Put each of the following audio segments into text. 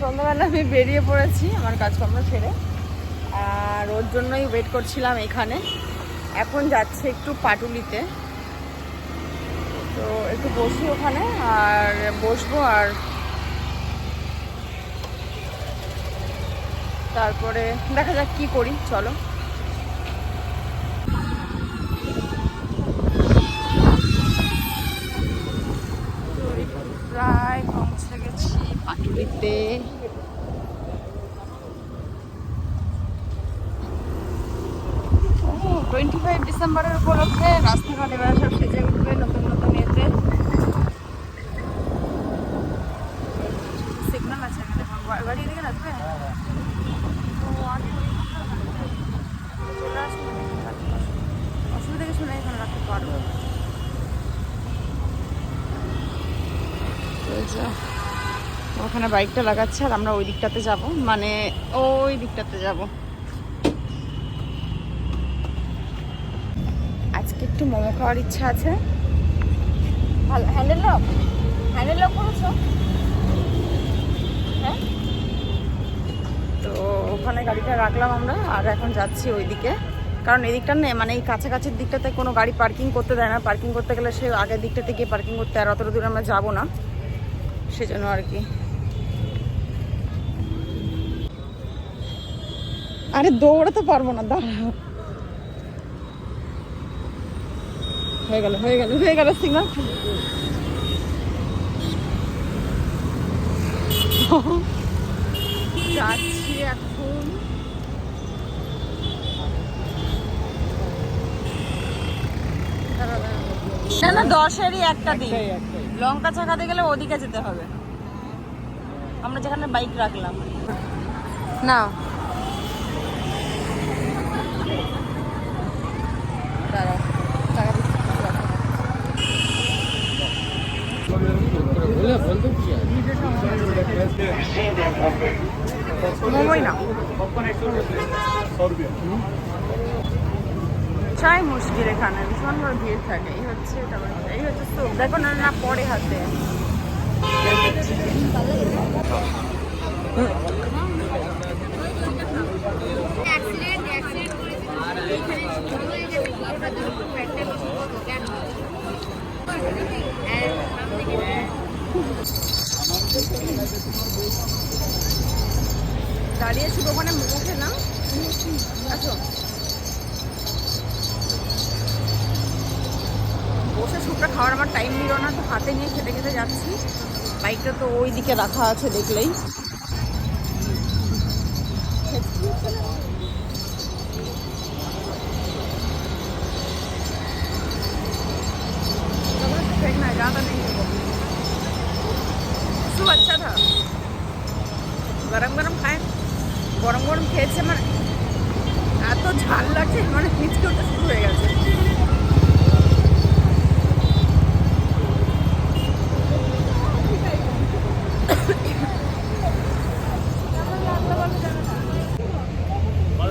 সন্ধ্যাবেলা আমি বেরিয়ে পড়েছি আমার কাজকর্ম ছেড়ে আর ওর জন্যই ওয়েট করছিলাম এখানে। এখন যাচ্ছে একটু পাটুলিতে। তো একটু বসি ওখানে আর বসবো আর তারপরে দেখা যাক কি করি, চলো। পাটুলিতে টোয়েন্টি ফাইভ ডিসেম্বরের উপলক্ষে রাস্তাঘাট এবার সব সেজে উঠবে নতুন নতুন এতে। সিগন্যাল আছে এখানে বাড়ি এদিকে রাখবে? চলে আসুন। অসুবিধা কিছু নেই এখানে রাখতে পারব। ওখানে বাইকটা লাগাচ্ছে আর আমরা ওই দিকটাতে যাব। মানে ওই দিকটাতে যাব। আজকে একটু মোমো খাওয়ার ইচ্ছা আছে। ভালো হ্যান্ডেল লক? হ্যান্ডেল লক করেছ? হ্যাঁ? তো ওখানে গাড়িটা রাখলাম আমরা, আর এখন যাচ্ছি ওইদিকে কারণ এই দিকটা নেই মানে এই কাছাকাছির দিকটাতে কোনো গাড়ি পার্কিং করতে দেয় না। পার্কিং করতে গেলে সে আগের দিকটাতে গিয়ে পার্কিং করতে আর অতটা দূরে আমরা যাব না। সেজন্য আর কি। আরে দৌড়াতে পারব না দাঁড়াও। হয়ে গেল হয়ে গেল হয়ে গেল সিগনাল যাচ্ছি এখন। না না দশেরই একটা দিন। লঙ্কা চাকাতে গেলে ওদিকে যেতে হবে। আমরা যেখানে বাইক রাখলাম। না মোমোই চাই মুশকিল এখানে, ভীষণ বড় ভিড় থাকে। এই হচ্ছে এই হচ্ছে দেখো না, পরে হাতে অ্যাক্সিডেন্ট অ্যাক্সিডেন্ট করেছে এইখানে ছোট হয়ে গেছে ওটা তো প্যান্টে বেশি বড় কেন হ্যাঁ সামনে গেলে দাঁড়িয়েছি ওখানে মোমো খেলাম আচ্ছা বসে স্যুপটা খাওয়ার আমার টাইম নিল না তো হাতে নিয়ে খেতে খেতে যাচ্ছি বাইকটা তো ওই দিকে রাখা আছে দেখলেই फेंकना ज़्यादा नहीं है খেয়েছে মানে এত ঝাল লাগছে মানে ওটা শুরু হয়ে গেছে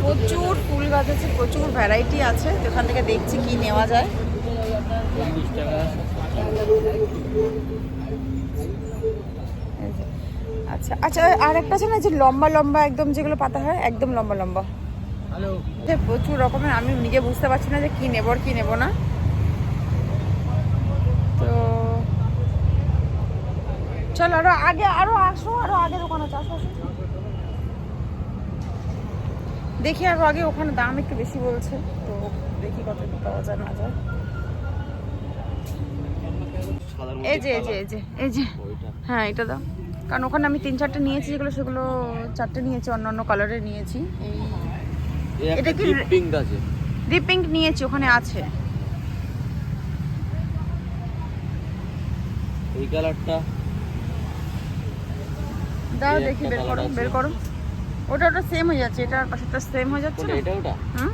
প্রচুর ফুল গাছ আছে প্রচুর ভ্যারাইটি আছে যেখান থেকে দেখছি কি নেওয়া যায়। আচ্ছা আচ্ছা আর একটা আছে না যে লম্বা লম্বা একদম যেগুলো পাতা হয় একদম লম্বা লম্বা? প্রচুর রকমের আমি নিজে বুঝতে পারছি না যে কি নেব আর কি নেব না। তো চলো আরও আগে আরও আসো আরও আগে দোকান আসো আসো। দেখি আরও আগে ওখানে দাম একটু বেশি বলছে তো দেখি কত কি পাওয়া যায় না যায়। এই যে এই যে এই যে এই যে। হ্যাঁ এটা দাও। কারণ ওখানে আমি তিন চারটে নিয়েছি যেগুলো সেগুলো চারটে নিয়েছি অন্য অন্য কালারের নিয়েছি। এই এটা কি পিঙ্ক আছে। ডিপ পিঙ্ক নিয়েছি ওখানে আছে। এই কালারটা দাও দেখি বের করো বের করো। ওটা ওটা সেম হয়ে যাচ্ছে এটা আর পাশেরটা সেম হয়ে যাচ্ছে। এটা ওটা? হুম?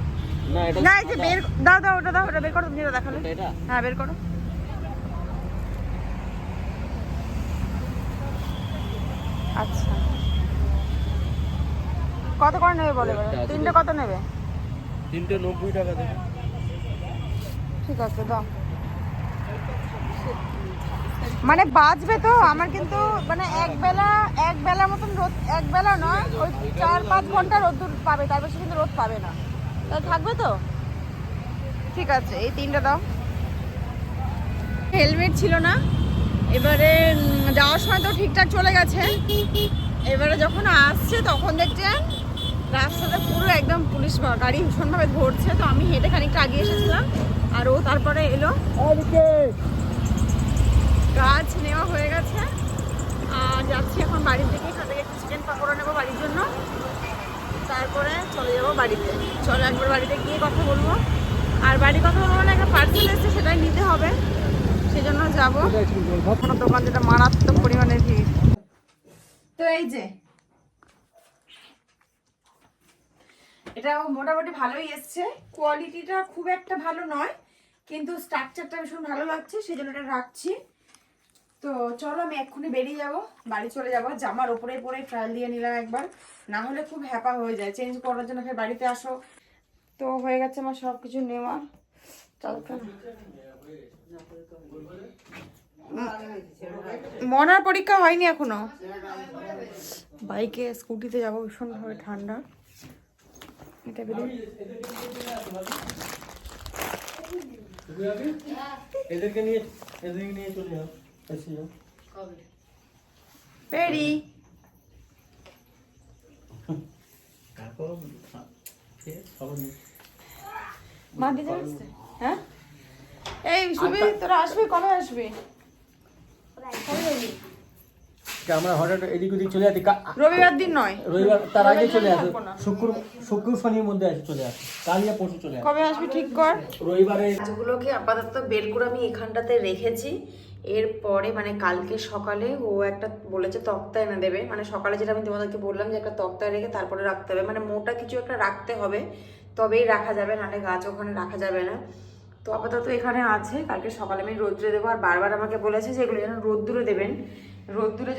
না এটা না এই যে বের দাও দাও ওটা দাও ওটা বের করো তুমি যেটা দেখালে। হ্যাঁ বের করো। আচ্ছা। কত করে নেবে বলে এবারে? তিনটে কত নেবে? তিনটে নব্বই টাকা দেবে। ঠিক আছে দাও। মানে বাঁচবে তো আমার কিন্তু মানে এক বেলা এক বেলার মতন রোদ এক বেলা নয় ওই চার পাঁচ ঘণ্টা রোদ্দুর পাবে তার বেশি কিন্তু রোদ পাবে না। তাহলে থাকবে তো? ঠিক আছে এই তিনটা দাও। হেলমেট ছিল না এবারে যাওয়ার সময় তো ঠিকঠাক চলে গেছে। এবারে যখন আসছে, তখন দেখছেন রাস্তাতে পুরো একদম পুলিশ গাড়ি ভীষণভাবে ধরছে। তো আমি হেঁটে খানিকটা আগে এসেছিলাম, আর ও তারপরে এলো। গাছ নেওয়া হয়ে গেছে। আর যাচ্ছি এখন বাড়ির দিকে। এখান একটু চিকেন পাকোড়া নেব বাড়ির জন্য। তারপরে চলে যাব বাড়িতে। চলো একবার বাড়িতে গিয়ে কথা বলব। আর বাড়ি কথা বলব না একটা পার্সেল এসেছে, সেটাই নিতে হবে। জন্য যাব। কোনো দোকান যেটা মারাত্মক পরিমাণে ভিড়। তো এই যে এটা মোটামুটি ভালোই এসছে। কোয়ালিটিটা খুব একটা ভালো নয়, কিন্তু স্ট্রাকচারটা ভীষণ ভালো লাগছে সেই জন্য এটা রাখছি। তো চলো আমি এক্ষুনি বেরিয়ে যাব, বাড়ি চলে যাব। জামার ওপরে পরে ট্রায়াল দিয়ে নিলাম একবার। না হলে খুব হ্যাপা হয়ে যায়। চেঞ্জ করার জন্য ফের বাড়িতে আসো। তো হয়ে গেছে আমার সব কিছু নেওয়া। মনার পরীক্ষা হয়নি এখনও? বাইকে স্কুটিতে যাব ভীষণভাবে ঠান্ডা। এটা বেরিয়ে। এদেরকে নিয়ে এদেরকে নিয়ে চলে যাও এসে যাও। বেরি তারপর খবর নেই মা আসছে? হ্যাঁ? এই শুভি তোরা আসবি? কবে আসবি? আমরা হঠাৎ এদিক ওদিক চলে যাচ্ছি রবিবার দিন নয়। রবিবার তার আগে চলে আসবে শুক্র শুক্র শনির মধ্যে আসে চলে আসে। কাল পরশু চলে আসে। কবে আসবি ঠিক কর? রবিবারে গুলোকে আপাতত বের করে আমি এখানটাতে রেখেছি এরপরে মানে কালকে সকালে ও একটা বলেছে তক্তা এনে দেবে। মানে সকালে যেটা আমি তোমাদেরকে বললাম যে একটা তক্তা রেখে তারপরে রাখতে হবে। মানে মোটা কিছু একটা রাখতে হবে, তবেই রাখা যাবে, নাহলে গাছ ওখানে রাখা যাবে না। তো আপাতত এখানে আছে। কালকে সকালে আমি রোদ্রে দেবো। আর বারবার আমাকে বলেছে যে এগুলো যেন রোদ্দুরে দেবেন। রোদ্দুরে